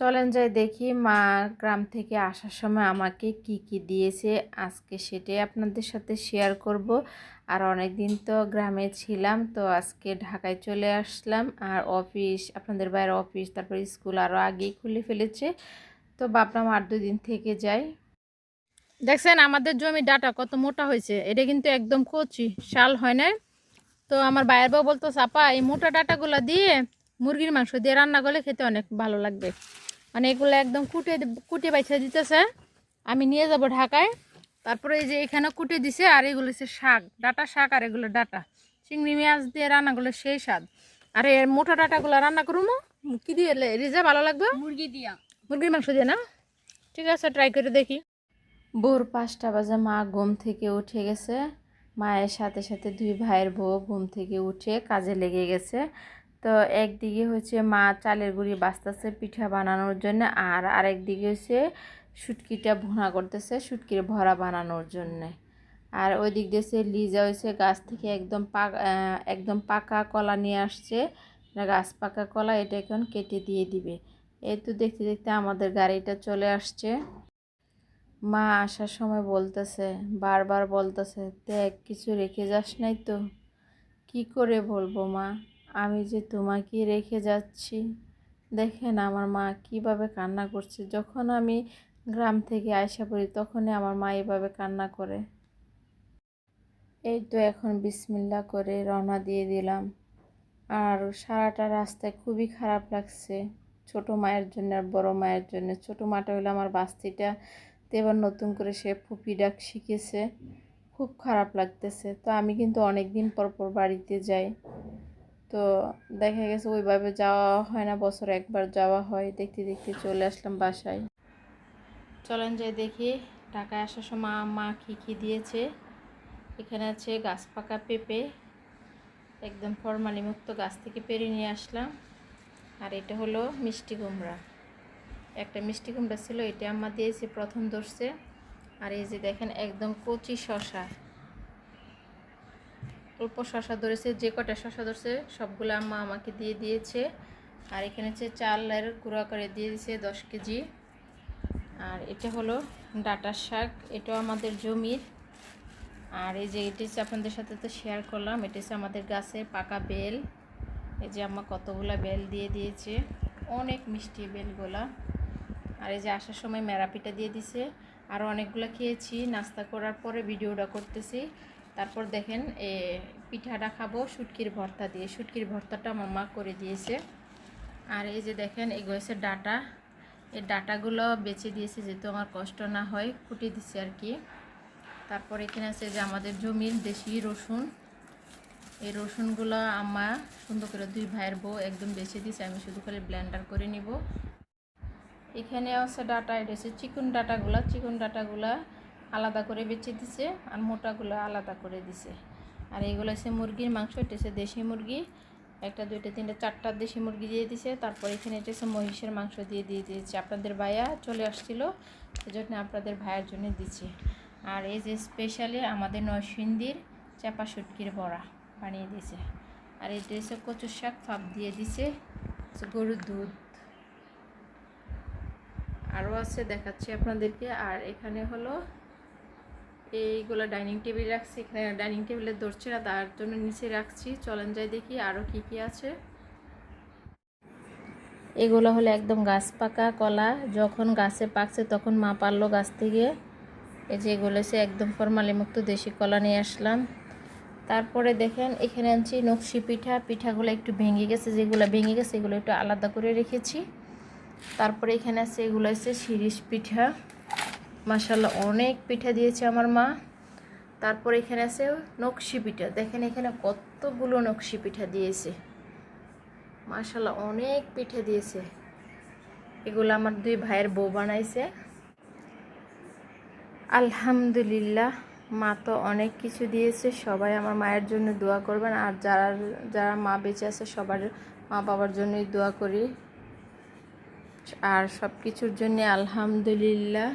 চলেন যাই দেখি মা গ্রাম থেকে আসার সময় আমাকে কি কি দিয়েছে। আজকে সেটাই আপনাদের সাথে শেয়ার করব। আর অনেক দিন তো গ্রামে ছিলাম, তো আজকে ঢাকায় চলে আসলাম। আর অফিস আপনাদের বাইরে অফিস তারপর স্কুল আরও আগেই খুলে ফেলেছে। তো ভাবলাম আর দুদিন থেকে যাই। দেখছেন, আমাদের জমি ডাটা কত মোটা হয়েছে। এটা কিন্তু একদম কচি, শাল হয় না তো আমার বাইরের বউ বলতো, চাপা, এই মোটা ডাটাগুলো দিয়ে মুরগির মাংস দিয়ে রান্না করলে খেতে অনেক ভালো লাগবে। মানে এগুলো একদম কুটে কুটে বাইছে দিতেছে। আমি নিয়ে যাব ঢাকায়। তারপরে এই যে এখানে কুটে দিছে আর এগুলো হচ্ছে শাক ডাটা শাক আর এগুলো ডাটা। চিংড়ি মাছ দিয়ে রান্নাগুলো সেই স্বাদ। আর এর মোটা ডাটাগুলো রান্না করুম কি দিয়ে রিজা ভালো লাগবে। মুরগি দিয়া। মুরগির মাংস দিয়ে না? ঠিক আছে ট্রাই করে দেখি। ভোর পাঁচটা বাজে মা ঘুম থেকে উঠে গেছে। মায়ের সাথে সাথে দুই ভাইয়ের বউ ঘুম থেকে উঠে কাজে লেগে গেছে। তো একদিকে হচ্ছে মা চালের গুঁড়ি বাঁচতেছে পিঠা বানানোর জন্য, আর আরেকদিকে হচ্ছে শুটকিটা ভুনা করতেছে শুটকির ভরা বানানোর জন্য। আর ওই দিক দিয়ে লিজা হয়েছে গাছ থেকে একদম পাক একদম পাকা কলা নিয়ে আসছে। গাছ পাকা কলা, এটা এখন কেটে দিয়ে দিবে। এই তো দেখতে দেখতে আমাদের গাড়িটা চলে আসছে। মা আসার সময় বলতেছে, বারবার বলতেছে, দেখ, কিছু রেখে যাস নাই তো। কি করে বলব মা? আমি যে তোমাকে রেখে যাচ্ছি। দেখেন আমার মা কীভাবে কান্না করছে। যখন আমি গ্রাম থেকে আয়সা পড়ি, তখনই আমার মা এভাবে কান্না করে। এই তো এখন বিসমিল্লা করে রওনা দিয়ে দিলাম। আর সারাটা রাস্তায় খুবই খারাপ লাগছে। ছোট মায়ের জন্য আর বড় মায়ের জন্য। ছোট মাটা হলো আমার বাস্তিটা। তো এবার নতুন করে সে ফুপি ডাক শিখেছে। খুব খারাপ লাগতেছে। তো আমি কিন্তু অনেক দিন পর পর বাড়িতে যাই। তো দেখা গেছে ওইভাবে যাওয়া হয় না, বছর একবার যাওয়া হয়। দেখতে দেখতে চলে আসলাম বাসায়। চলেন যাই দেখি, ঢাকায় আসার সময় মা কী কী দিয়েছে। এখানে আছে গাছ পাকা পেঁপে, একদম ফরমালি মুক্ত গাছ থেকে পেরে নিয়ে আসলাম। আর এটা হলো মিষ্টি কুমড়া। একটা মিষ্টি কুমড়া ছিল, এটা আমার দিয়েছে, প্রথম দর্শে আর এই যে দেখেন, একদম কচি শশা অল্প শশা ধরেছে, যে কটা শশা ধরছে, সবগুলো আম্মা আমাকে দিয়ে দিয়েছে। আর এখানে হচ্ছে চালের গুঁড়া করে দিয়ে দিয়েছে দশ কেজি। আর এটা হলো ডাটার শাক, এটাও আমাদের জমির। আর এই যে এটি আপনাদের সাথে তো শেয়ার করলাম, এটা হচ্ছে আমাদের গাছের পাকা বেল। এই যে আম্মা কতগুলা বেল দিয়ে দিয়েছে, অনেক মিষ্টি বেলগুলা। আর এই যে আসার সময় মেরাপিটা দিয়ে দিছে। আরও অনেকগুলো খেয়েছি, নাস্তা করার পরে ভিডিওটা করতেছি। তারপর দেখেন, এ, পিঠাটা খাব, শুটকির ভর্তা দিয়ে। শুটকির ভর্তাটা আমার মা করে দিয়েছে। আর এই যে দেখেন এগুলো হচ্ছে ডাটা। এই ডাটাগুলো বেছে দিয়েছে, যেহেতু আমার কষ্ট না হয়, কুটি দিছে আর কি। তারপর এখানে আছে যে আমাদের জমির দেশি রসুন। এই রসুনগুলো আম্মা সুন্দর করে দুই ভাইয়ের বউ একদম বেছে দিয়েছে, আমি শুধু খালি ব্লেন্ডার করে নিব। এখানে আছে ডাটা, এটা হচ্ছে চিকন ডাটাগুলা। চিকন ডাটাগুলা আলাদা করে বেছে দিছে আর মোটাগুলো আলাদা করে দিছে। আর এইগুলো হচ্ছে মুরগির মাংস, এটা হচ্ছে দেশি মুরগি। একটা, দুইটা, তিনটা, চারটা দেশি মুরগি দিয়ে দিছে। তারপর এখানে এটা হচ্ছে মহিষের মাংস দিয়ে দিয়ে দিয়েছে। আপনাদের ভাইয়া চলে আসছিল সেজন্য আপনাদের ভাইয়ের জন্য দিচ্ছি। আর এই যে স্পেশালি আমাদের নরসিংদীর চাপা শুটকির বড়া বানিয়ে দিয়েছে। আর এটা হচ্ছে কচুর শাক ফাপ দিয়ে দিছে গরুর দুধ। আরও আছে দেখাচ্ছি আপনাদেরকে। আর এখানে হলো এইগুলো ডাইনিং টেবিল রাখছি, এখানে ডাইনিং টেবিলে ধরছে না, তার জন্য নিচে রাখছি। চলেন যাই দেখি আরও কি কি আছে। এগুলো হলো একদম গাছ পাকা কলা, যখন গাছে পাকছে তখন মা পারল গাছ থেকে। এই যে এগুলো সে একদম ফরমালি মুক্ত দেশি কলা নিয়ে আসলাম। তারপরে দেখেন, এখানে আনছি নকশি পিঠা। পিঠাগুলো একটু ভেঙে গেছে, যেগুলো ভেঙে গেছে এগুলো একটু আলাদা করে রেখেছি। তারপরে এখানে আছে, এগুলো আছে শিরিষ পিঠা। মাসাল্লাহ অনেক পিঠা দিয়েছে আমার মা। তারপর এখানে আছে নকশি পিঠা। দেখেন এখানে কতগুলো নকশি পিঠা দিয়েছে। মাসাল্লাহ অনেক পিঠা দিয়েছে। এগুলো আমার দুই ভাইয়ের বউ বানাইছে। আলহামদুলিল্লাহ, মা তো অনেক কিছু দিয়েছে। সবাই আমার মায়ের জন্য দোয়া করবেন। আর যারা যারা মা বেঁচে আছে, সবার মা বাবার জন্যই দোয়া করি। আর সব কিছুর জন্যে আলহামদুলিল্লাহ।